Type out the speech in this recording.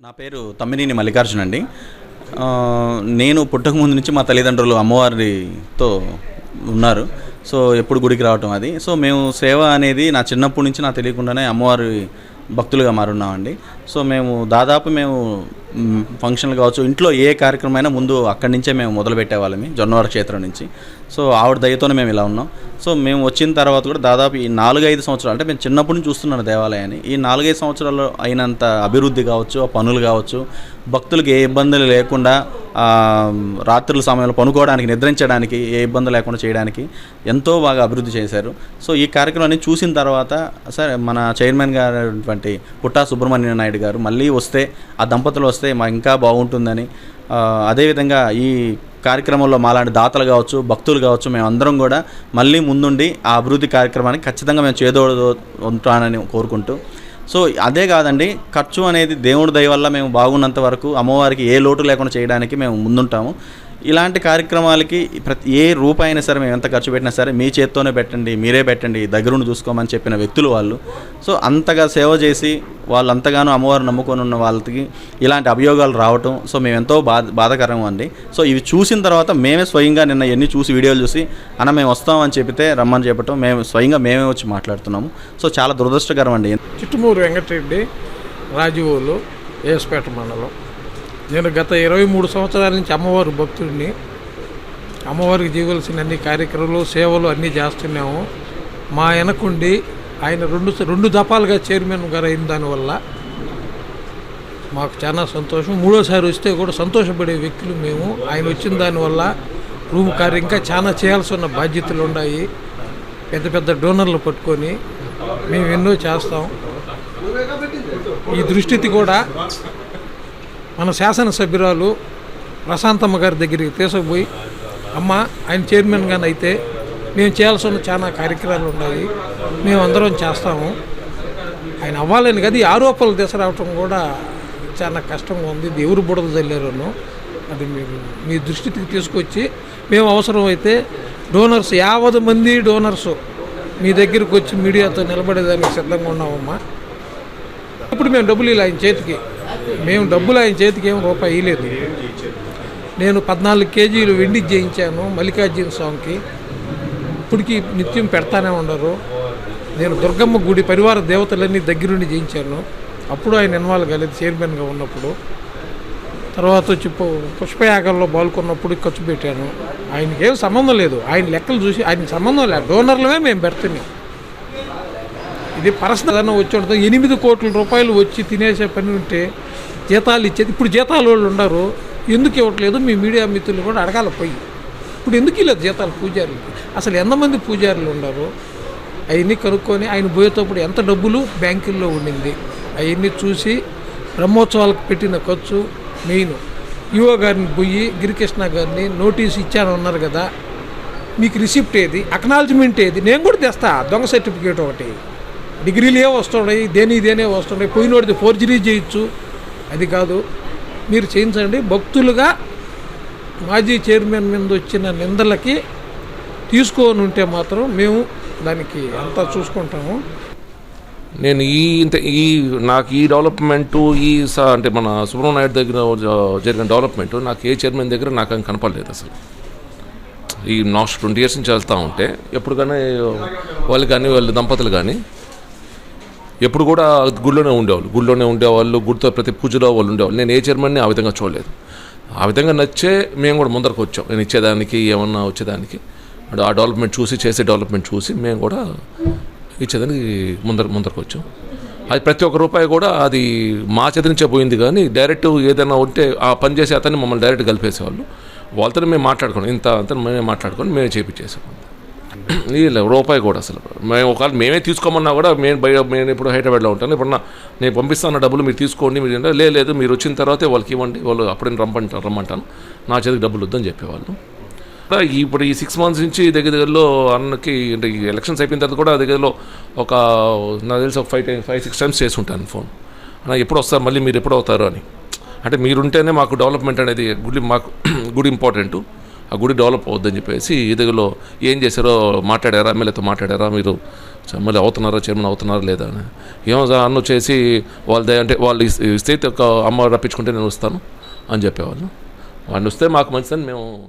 నా పేరు తమ్మినేని మల్లికార్జున అండి. నేను పుట్టక ముందు నుంచి మా తల్లిదండ్రులు అమ్మవారితో ఉన్నారు. సో ఎప్పుడు గుడికి రావటం అది. సో మేము సేవ అనేది నా చిన్నప్పటి నుంచి నాకు తెలియకుండానే అమ్మవారి భక్తులుగా మారున్నామండి. సో మేము దాదాపు మేము ఫంక్షన్లు కావచ్చు ఇంట్లో ఏ కార్యక్రమం అయినా ముందు అక్కడి నుంచే మేము మొదలు జొన్నవర క్షేత్రం నుంచి. సో ఆవిడ దయతోనే మేము ఇలా ఉన్నాం. సో మేము వచ్చిన తర్వాత కూడా దాదాపు ఈ నాలుగైదు సంవత్సరాలు అంటే మేము చిన్నప్పటి నుంచి చూస్తున్నాను దేవాలయాన్ని. ఈ నాలుగైదు సంవత్సరాల్లో అయినంత అభివృద్ధి కావచ్చు ఆ పనులు కావచ్చు భక్తులకు ఏ ఇబ్బందులు లేకుండా రాత్రుల సమయంలో పనుకోవడానికి నిద్రించడానికి ఏ ఇబ్బంది లేకుండా చేయడానికి ఎంతో బాగా అభివృద్ధి చేశారు. సో ఈ కార్యక్రమాన్ని చూసిన తర్వాత సరే మన చైర్మన్ గారు పుట్టా సుబ్రహ్మణ్య నాయుడు గారు. మళ్ళీ వస్తే ఆ దంపతులు వస్తే మా ఇంకా బాగుంటుందని అదేవిధంగా ఈ కార్యక్రమంలో మాలాంటి దాతలు కావచ్చు భక్తులు కావచ్చు మేము అందరం కూడా మళ్ళీ ముందుండి ఆ అభివృద్ధి కార్యక్రమానికి ఖచ్చితంగా మేము చేదోడు ఉంటానని కోరుకుంటూ. సో అదే కాదండి ఖర్చు అనేది దేవుడి దయ వల్ల మేము బాగున్నంత వరకు అమ్మవారికి ఏ లోటు లేకుండా చేయడానికి మేము ముందుంటాము. ఇలాంటి కార్యక్రమాలకి ప్రతి ఏ రూపాయి అయినా సరే మేము ఎంత ఖర్చు పెట్టినా సరే మీ చేత్తోనే పెట్టండి మీరే పెట్టండి దగ్గరుండి చూసుకోమని చెప్పిన వ్యక్తులు వాళ్ళు. సో అంతగా సేవ చేసి వాళ్ళు అంతగానో అమ్మవారు నమ్ముకొని ఉన్న వాళ్ళకి ఇలాంటి అభియోగాలు రావటం సో మేము ఎంతో బాధ బాధాకరం అండి సో ఇవి చూసిన తర్వాత మేమే స్వయంగా నిన్న ఎన్ని చూసి వీడియోలు చూసి అన్న మేము వస్తామని చెప్తే రమ్మని చెప్పటం మేము స్వయంగా మేమే వచ్చి మాట్లాడుతున్నాము. సో చాలా దురదృష్టకరం అండి. చిట్టుమూరు వెంకటరెడ్డి రాజీవులు ఏసుపేట మండలం. నేను గత ఇరవై మూడు సంవత్సరాల నుంచి అమ్మవారి భక్తుడిని. అమ్మవారికి చేయవలసిన అన్ని కార్యక్రమాలు సేవలు అన్నీ చేస్తున్నాము. మా వెనకుండి ఆయన రెండు రెండు దఫాలుగా చైర్మన్ గారు అయిన దానివల్ల మాకు చాలా సంతోషం. మూడోసారి వస్తే కూడా సంతోషపడే వ్యక్తులు మేము. ఆయన వచ్చిన దానివల్ల రూమ్ కార్యం ఇంకా చాలా చేయాల్సి ఉన్న బాధ్యతలు ఉన్నాయి. పెద్ద పెద్ద డోనర్లు పట్టుకొని మేము ఎన్నో చేస్తాం. ఈ దృష్టితి కూడా మన శాసనసభ్యురాలు ప్రశాంతమ్మ గారి దగ్గరికి తీసుకుపోయి అమ్మ ఆయన చైర్మన్గానే అయితే మేము చేయాల్సిన చాలా కార్యక్రమాలు ఉన్నాయి మేము అందరం చేస్తాము. ఆయన అవ్వాలని కదా ఈ ఆరోపణలు తీసుకురావటం కూడా చాలా కష్టంగా ఉంది. ఎవరు బుడద చల్లారను అది మీరు మీ దృష్టికి తీసుకొచ్చి మేము అవసరమైతే డోనర్స్ యావది మంది డోనర్స్ మీ దగ్గరికి వచ్చి మీడియాతో నిలబడేదానికి సిద్ధంగా ఉన్నామమ్మా. ఇప్పుడు మేము డబ్బులు ఇలా ఆయన చేతికి మేము డబ్బులు ఆయన చేతికి ఏం రూపాయి ఇవ్వలేదు నేను పద్నాలుగు కేజీలు వెండి చేయించాను మల్లికార్జున స్వామికి. ఇప్పటికీ నిత్యం పెడతానే ఉండరు నేను దుర్గమ్మ గుడి పరివార దేవతలన్నీ దగ్గరుండి చేయించాను. అప్పుడు ఆయన ఇన్వాల్వ్ కాలేదు చైర్మన్గా ఉన్నప్పుడు. తర్వాత వచ్చి పుష్పయాగంలో పాల్గొన్నప్పుడు ఖర్చు పెట్టాను. ఆయనకి ఏం సంబంధం లేదు. ఆయన లెక్కలు చూసి ఆయన సంబంధం లేదు. డోనర్లమే మేము పెడుతున్నాం ఇది పర్సనల్ అన్న వచ్చి ఉంటుంది ఎనిమిది కోట్ల రూపాయలు వచ్చి తినేసే పని ఉంటే జీతాలు ఇచ్చేది. ఇప్పుడు జీతాలు వాళ్ళు ఉండరు. ఎందుకు ఇవ్వట్లేదు? మీ మీడియా మిత్రులు కూడా అడగాల పోయి. ఇప్పుడు ఎందుకు ఇవ్వలేదు జీతాలు పూజారులు? అసలు ఎంతమంది పూజారులు ఉండరు? అవన్నీ కనుక్కొని ఆయన పోయేటప్పుడు ఎంత డబ్బులు బ్యాంకుల్లో ఉండింది? అవన్నీ చూసి బ్రహ్మోత్సవాలకు పెట్టిన ఖర్చు మెయిన్. ఈఓ గారిని పోయి గిరికృష్ణ గారిని నోటీస్ ఇచ్చాను అన్నారు కదా. మీకు రిసిప్ట్ ఏది? అక్నాలజ్మెంట్ ఏది? నేను కూడా తెస్తా. దొంగ సర్టిఫికేట్ ఒకటి. డిగ్రీలు ఏ వస్తున్నాయి దేని దేనే వస్తున్నాయి. పోయినోడిది ఫోర్జరీ చేయొచ్చు. అది కాదు. మీరు చేయించండి. భక్తులుగా మాజీ చైర్మన్ మీద వచ్చిన నిందలకి తీసుకోని ఉంటే మాత్రం మేము దానికి అంతా చూసుకుంటాము. నేను ఈ ఇంత ఈ నాకు ఈ డెవలప్మెంట్ ఈ స- అంటే మన సుబ్రహ్మణ్య నాయుడు దగ్గర జరిగిన డెవలప్మెంట్ నాకు ఏ చైర్మన్ దగ్గర నాకు ఏం కనపడలేదు అసలు. ఈ లాస్ట్ ట్వంటీ ఇయర్స్ నుంచి వెళ్తూ ఉంటే ఎప్పుడు కానీ వాళ్ళు కానీ వాళ్ళ దంపతులు కానీ ఎప్పుడు కూడా గుడిలోనే ఉండేవాళ్ళు. గుడిలోనే ఉండేవాళ్ళు గుడితో ప్రతి పూజలో వాళ్ళు ఉండేవాళ్ళు. నేను ఏ చైర్మన్ని ఆ విధంగా చూడలేదు. ఆ విధంగా నచ్చే మేము కూడా ముందరకు వచ్చాం. నేను ఇచ్చేదానికి ఏమన్నా వచ్చేదానికి ఆ డెవలప్మెంట్ చూసి చేసే డెవలప్మెంట్ చూసి మేము కూడా ఇచ్చేదానికి ముందర ముందరకు వచ్చాం. అది ప్రతి ఒక్క రూపాయి కూడా అది మా చేతి నుంచే పోయింది కానీ డైరెక్ట్ ఏదైనా ఉంటే ఆ పని చేసే అతన్ని మమ్మల్ని డైరెక్ట్ కలిపేసేవాళ్ళు. వాళ్ళతో మేము మాట్లాడుకున్నాం. ఇంత అంత మేమే మాట్లాడుకొని మేమే చేపించేసాం. లేదు రూపాయి కూడా అసలు. మేము ఒకవేళ మేమే తీసుకోమన్నా కూడా మేము బయట నేను ఇప్పుడు హైదరాబాద్లో ఉంటాను. ఇప్పుడు నేను పంపిస్తాను డబ్బులు మీరు తీసుకోండి మీరు "లే, లేదు మీరు వచ్చిన తర్వాతే వాళ్ళకి ఇవ్వండి వాళ్ళు అప్పుడే రమ్మంటారు రమ్మంటాను. నా చేతికి డబ్బులు వద్దని చెప్పేవాళ్ళు. ఇప్పుడు ఈ సిక్స్ మంత్స్ నుంచి దగ్గర దగ్గరలో అన్నకి అంటే ఎలక్షన్స్ అయిపోయిన తర్వాత కూడా దగ్గరలో ఒక నాకు తెలిసి ఒక five time five six times చేసి ఉంటాను ఫోన్ అన్న ఎప్పుడు వస్తారు మళ్ళీ మీరు ఎప్పుడు అవుతారు అని. అంటే మీరుంటేనే మాకు డెవలప్మెంట్ అనేది గుడి మాకు గుడి ఇంపార్టెంటు ఆ గుడి డెవలప్ అవుద్దని చెప్పేసి ఈ దగ్గరలో ఏం చేశారో మాట్లాడారా? ఎమ్మెల్యేతో మాట్లాడారా? మీరు ఎమ్మెల్యే మళ్ళీ అవుతున్నారా? చైర్మన్ అవుతున్నారా? లేదా అని. ఏమో అన్న వచ్చేసి వాళ్ళ అంటే వాళ్ళు ఇస్- ఇస్తే ఒక అమ్మ రప్పించుకుంటే నేను వస్తాను అని చెప్పేవాళ్ళు. వాడిని వస్తే మాకు మంచిదని మేము